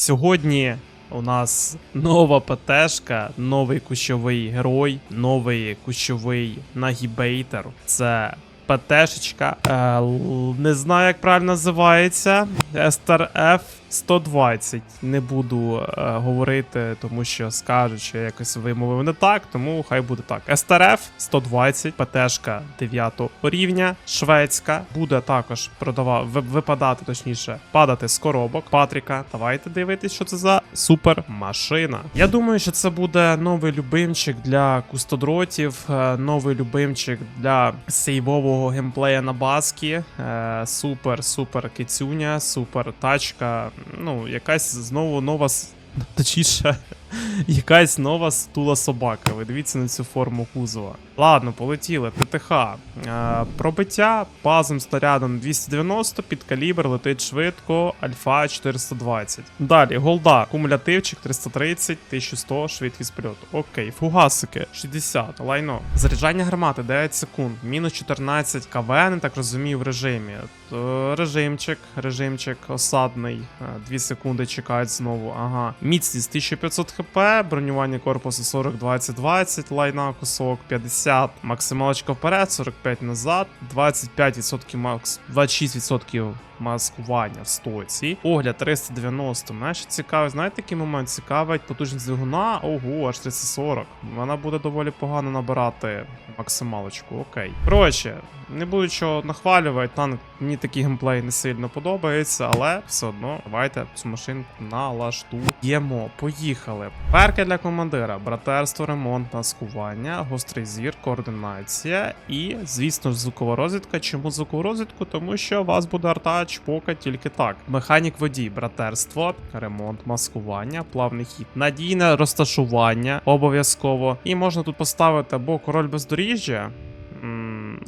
Сьогодні у нас нова ПТшка, новий кущовий герой, новий кущовий нагібейтер. Це ПТшечка. Е, не знаю, як правильно називається. STRF 120. Не буду е, говорити, тому що скажуть, що я якось вимовив не так, тому хай буде так. STRF 120, ПТшка 9 рівня, шведська. Буде також продава... випадати, точніше, падати з коробок. Патріка, давайте дивитись, що це за супер машина. Я думаю, що це буде новий любимчик для кустодротів, е, новий любимчик для сейвового геймплея на баскі. Е, Супер, супер кицюня, супер тачка. Ну, якась знову нова. Точніше, якась нова стула собака. Ви дивіться на цю форму кузова. Ладно, полетіли. ТТХ. Е, пробиття базовим снарядом 290, під калібр летить швидко, альфа 420. Далі, голда, кумулятивчик 330, 1100, швидкість польоту. Окей, фугасики 60, лайно. Заряджання гармати 9 секунд, мінус 14 КВН, так розумію, в режимі. Е, Режимчик, режимчик осадний. 2 секунди чекають знову. Ага. Міцність 1500 хп, бронювання корпусу 40, 20, 20, лайна кусок 50, максималочка вперед, 45 назад, 25% макс, 26% маскування в стоці. Огляд 390. Мене ще цікавить, знаєте, який момент цікавить потужність двигуна? Ого, аж 340. Вона буде доволі погано набирати максималочку. Окей. Коротше, не буду чого нахвалювати, танк мені такий геймплей не сильно подобається, але все одно давайте цю машинку налаштуємо. Поїхали. Перки для командира, братерство, ремонт, маскування, гострий зір, координація і, звісно звукова розвідка. Чому звукову розвідку? Тому що вас буде арта чпока тільки так. Механік водій, братерство, ремонт, маскування, плавний хід, надійне розташування обов'язково. І можна тут поставити або король бездоріжжя.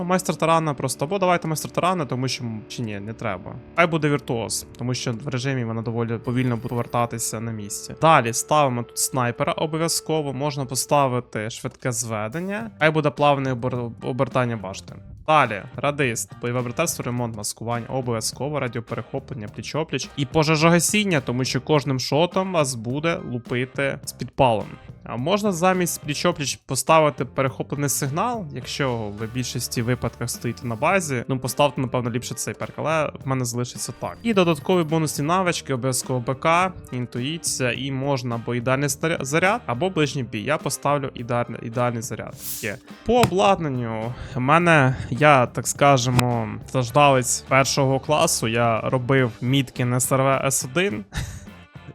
Ну, майстер тарана просто. Або давайте майстер тарана, тому що чи ні, не треба. Хай буде віртуоз, тому що в режимі вона доволі повільно буде повертатися на місці. Далі ставимо тут снайпера обов'язково. Можна поставити швидке зведення. Хай буде плавне обер- обертання башти. Далі, радист, бойове братерство, ремонт, маскування, обов'язково, радіоперехоплення, пліч-опліч і пожежогасіння, тому що кожним шотом вас буде лупити з підпалом. А можна замість пліч-опліч поставити перехоплений сигнал, якщо ви в більшості випадках стоїте на базі. Ну поставте, напевно, ліпше цей перк, але в мене залишиться так. І додаткові бонусні навички, обов'язково БК, інтуїція, і можна або ідеальний заряд, або ближній бій. Я поставлю ідеальний, ідеальний заряд. Є. По обладнанню, в мене, я так скажемо, страждалець першого класу. Я робив мітки на СРВ С1.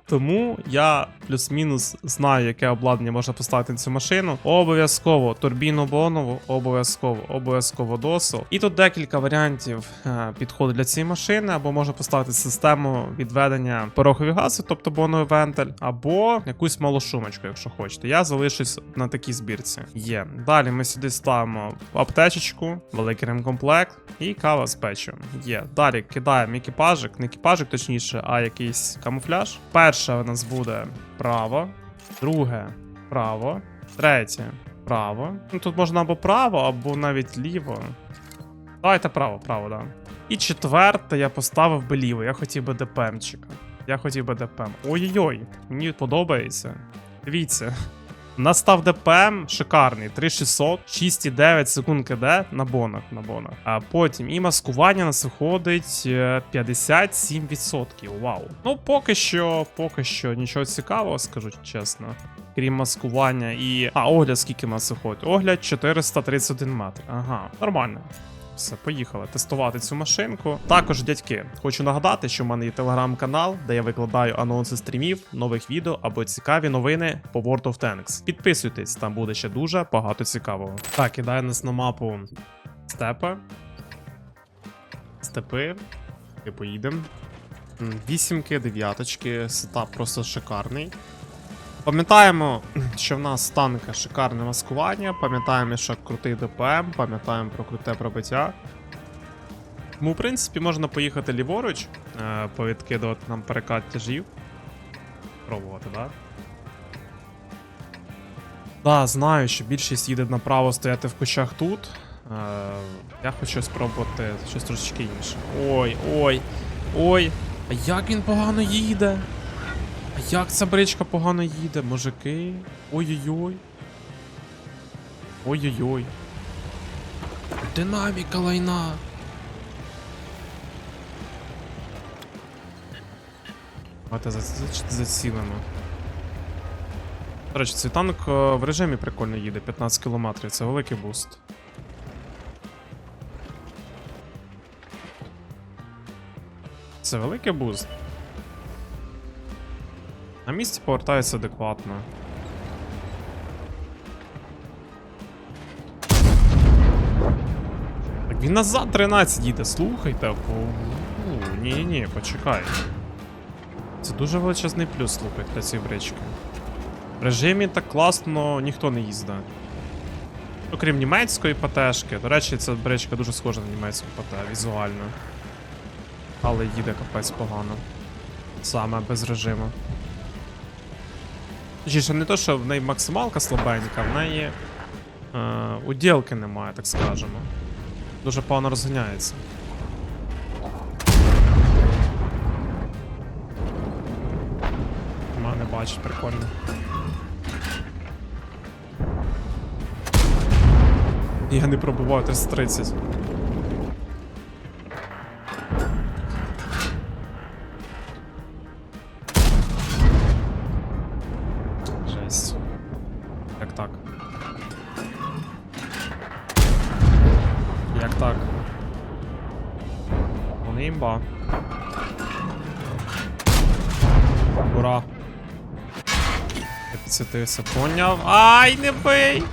Тому я плюс-мінус знаю, яке обладнання можна поставити на цю машину. Обов'язково турбіну бонову, обов'язково, обов'язково досу. І тут декілька варіантів е, підходу для цієї машини, або можна поставити систему відведення порохові гази, тобто боновий вентиль, або якусь малу шумочку, якщо хочете. Я залишусь на такій збірці. Є. Далі ми сюди ставимо аптечечку, великий ремкомплект і кава з печивом. Є. Далі кидаємо екіпажик, не екіпажик, точніше, а якийсь камуфляж. Перше у нас буде право, друге право, третє право. Ну тут можна або право, або навіть ліво. Давайте право, право, да. І четверте я поставив би ліво. Я хотів би ДПМчика. Я хотів би ДПМ. Ой-ой-ой, мені подобається. Дивіться. Настав ДПМ шикарний, 3600, 6,9 секунд КД на бонах, на бонах. А потім і маскування нас виходить е, 57%. Вау. Ну, поки що, поки що нічого цікавого, скажу чесно. Крім маскування і. А, огляд скільки нас виходить? Огляд 431 метр. Ага, нормально. Все, поїхали тестувати цю машинку. Також, дядьки, хочу нагадати, що в мене є телеграм-канал, де я викладаю анонси стрімів, нових відео або цікаві новини по World of Tanks. Підписуйтесь, там буде ще дуже багато цікавого. Так, кидає нас на мапу степа. Степи. І поїдемо. Вісімки, дев'яточки, сетап просто шикарний. Пам'ятаємо, що в нас танка шикарне маскування, пам'ятаємо, що крутий ДПМ, пам'ятаємо про круте пробиття. Тому, в принципі, можна поїхати ліворуч, е, повідкидувати нам перекат тяжів. Пробувати, так? Да? Да, знаю, що більшість їде направо стояти в кущах тут. Е, я хочу спробувати щось трошечки інше. Ой, ой, ой. А як він погано їде? Як ця бричка погано їде, мужики? Ой-ой-ой. Ой-ой-ой. Динаміка лайна. Давайте за- за- зацілимо. До речі, цей танк е, в режимі прикольно їде, 15 км, це великий буст. Це великий буст. На місці повертається адекватно. Так він назад 13 їде, слухайте. Ні-ні-ні, почекай. Це дуже величезний плюс, слухай, для цієї брички. В режимі так класно ніхто не їздить. Окрім німецької ПТшки. До речі, ця бричка дуже схожа на німецьку ПТ візуально. Але їде капець погано. Саме без режиму. Точніше, не то, що в неї максималка слабенька, в неї е, уділки немає, так скажемо. Дуже погано розганяється. Мене бачить, прикольно. Я не пробуваю 330. Так? Як так? Вони імба. Ура. Підсвітився, поняв. Ай, не бий!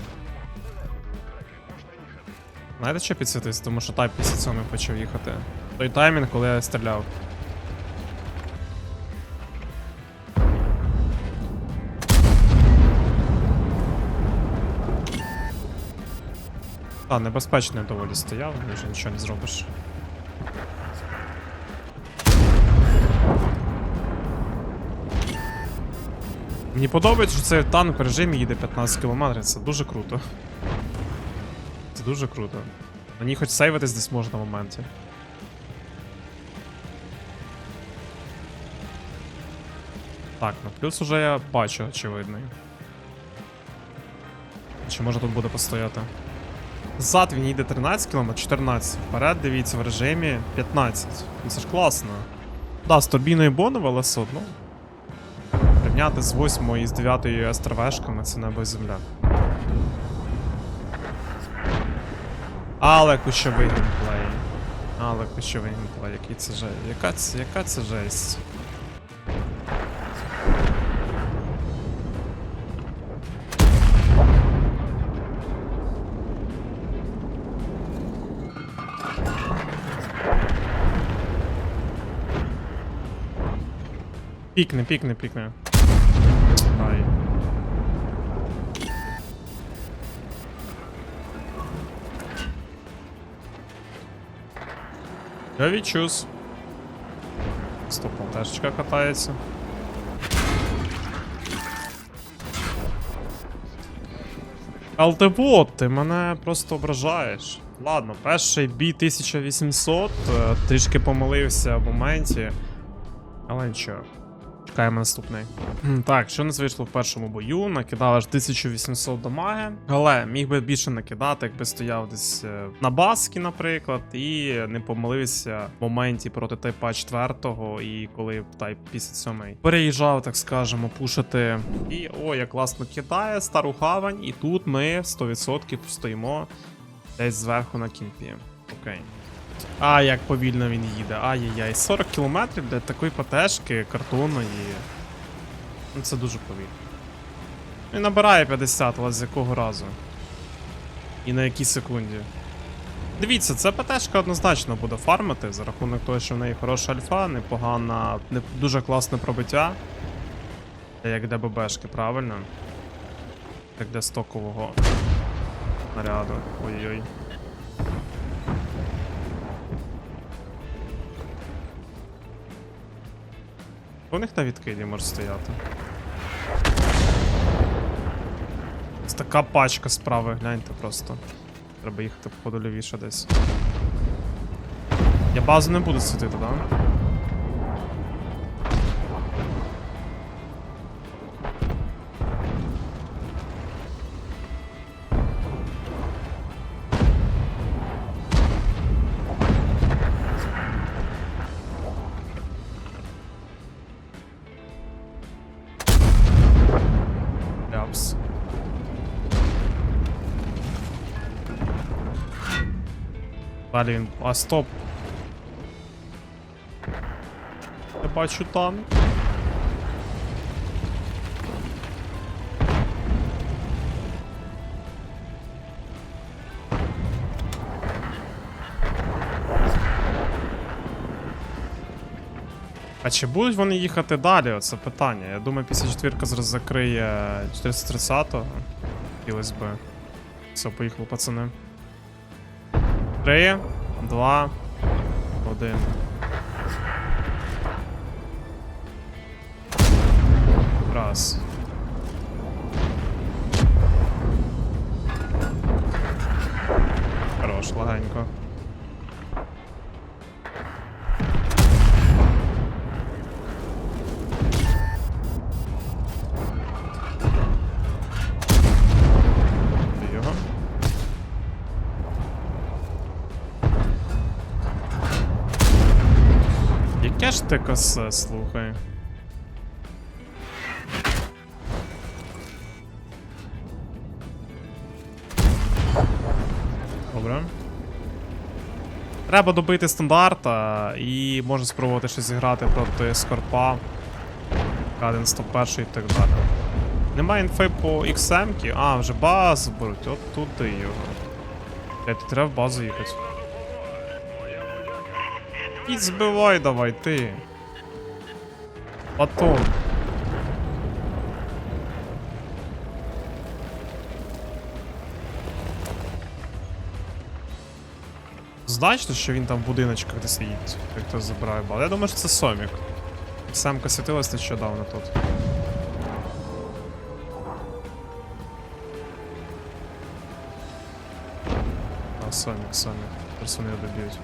Знаєте, що підсвітився? Тому що тайп 57 почав їхати. Той таймінг, коли я стріляв. Та, небезпечно доволі стояв, вже нічого не зробиш. Мені подобається, що цей танк в режимі їде 15 км, це дуже круто. Це дуже круто. Ній хоч сейвитись десь можна в моменті. Так, ну плюс уже я бачу очевидний. Чи може тут буде постояти? Зад він їде 13 км, 14. Вперед, дивіться, в режимі 15. Ну це ж класно. Да, з турбіною Бонова, але все одно. Рівняти з 8 і з 9 СТРВшками це небо і земля. Але кущовий геймплей. Але кущовий геймплей, який це же. Яка це, яка це жесть? Пікне, пікне, пікне. Ай. Я відчуз. Стоп, алтешечка катається. Алтебот, ти мене просто ображаєш. Ладно, перший бій 1800, е, трішки помилився в моменті. Але нічого. Чекаємо наступний. Так, що нас вийшло в першому бою? Накидали аж 1800 дамаги. Але міг би більше накидати, якби стояв десь е, на баскі, наприклад, і не помилився в моменті проти тайпа 4 і коли тайп 57 переїжджав, так скажемо, пушити. І о, як класно кидає, стару хавань, і тут ми 100% стоїмо десь зверху на кімпі. Окей. А, як повільно він їде. Ай-яй-яй. 40 кілометрів для такої ПТшки картонної. Ну це дуже повільно. Він набирає 50, але з якого разу? І на якій секунді? Дивіться, ця ПТшка однозначно буде фармити за рахунок того, що в неї хороша альфа, непогана, не, дуже класне пробиття. Як ДББшки, правильно? Як для стокового наряду. Ой-ой. У них на відкиді може стояти. Це така пачка справи, гляньте просто. Треба їхати походу лівіше десь. Я базу не буду світити, да? Далі. А стоп. Я бачу танк. А чи будуть вони їхати далі? Оце питання. Я думаю, після четвірка зараз закриє 430-го. Хотілося би. Все, поїхали, пацани. Три, два, один. Раз. Хорош, легенько. Косе, слухай. Добре. Треба добити стандарта і можна спробувати щось зіграти проти Скорпа. Каден 101 і так далі. Немає інфи по XM. -ки. А, вже базу беруть, от туди його. Треба в базу їхати. І збивай давай, ти. Потом. Значно, що він там в будиночках де сидить, як хтось забирає бал. Я думаю, що це Сомік. Самка світилась нещодавно тут. А, Сомік, Сомік. Його доб'ють.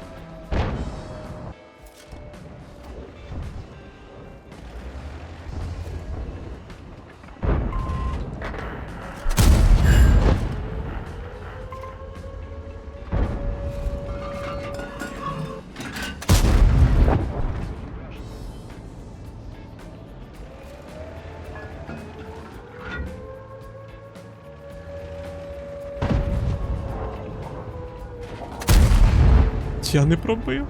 Я не пробив.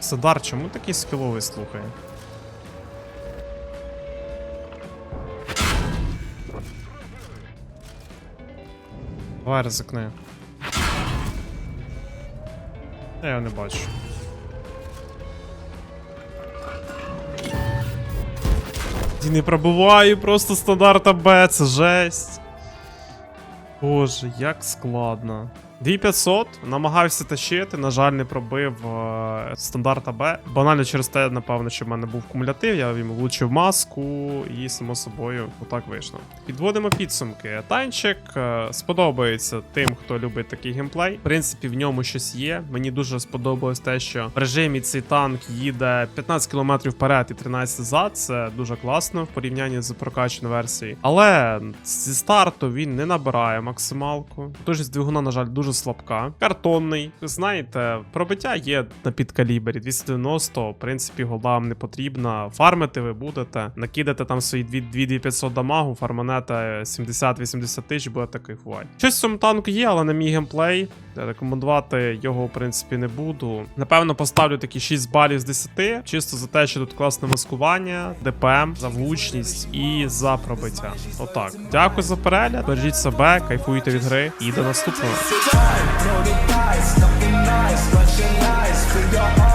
Садар, чому такий скіловий слухай? Давай ризикни. Я його не бачу. І не пробуваю просто стандарта Б, це жесть. Боже, як складно. 2500 намагався тащити, на жаль, не пробив е, стандарта Б. Банально через те, напевно, що в мене був кумулятив, я йому влучив маску, і само собою отак вийшло. Підводимо підсумки. Танчик е, сподобається тим, хто любить такий геймплей. В принципі, в ньому щось є. Мені дуже сподобалось те, що в режимі цей танк їде 15 км вперед і 13 назад. Це дуже класно в порівнянні з прокачаною версією. Але зі старту він не набирає максималку. Тож з двигуна, на жаль, дуже слабка. Картонний. Знаєте, пробиття є на підкалібері. 290, в принципі, голам не потрібна. Фармити ви будете. Накидати там свої 2500 дамагу, фарманете 70-80 тисяч, буде кайфувати. Щось в цьому танку є, але на мій геймплей. Рекомендувати його, в принципі, не буду. Напевно, поставлю такі 6 балів з 10, чисто за те, що тут класне маскування, ДПМ, за влучність і за пробиття. Отак. Дякую за перегляд. Бережіть себе, кайфуйте від гри і до наступного. time. Know the guys, looking nice, watching nice with your eyes.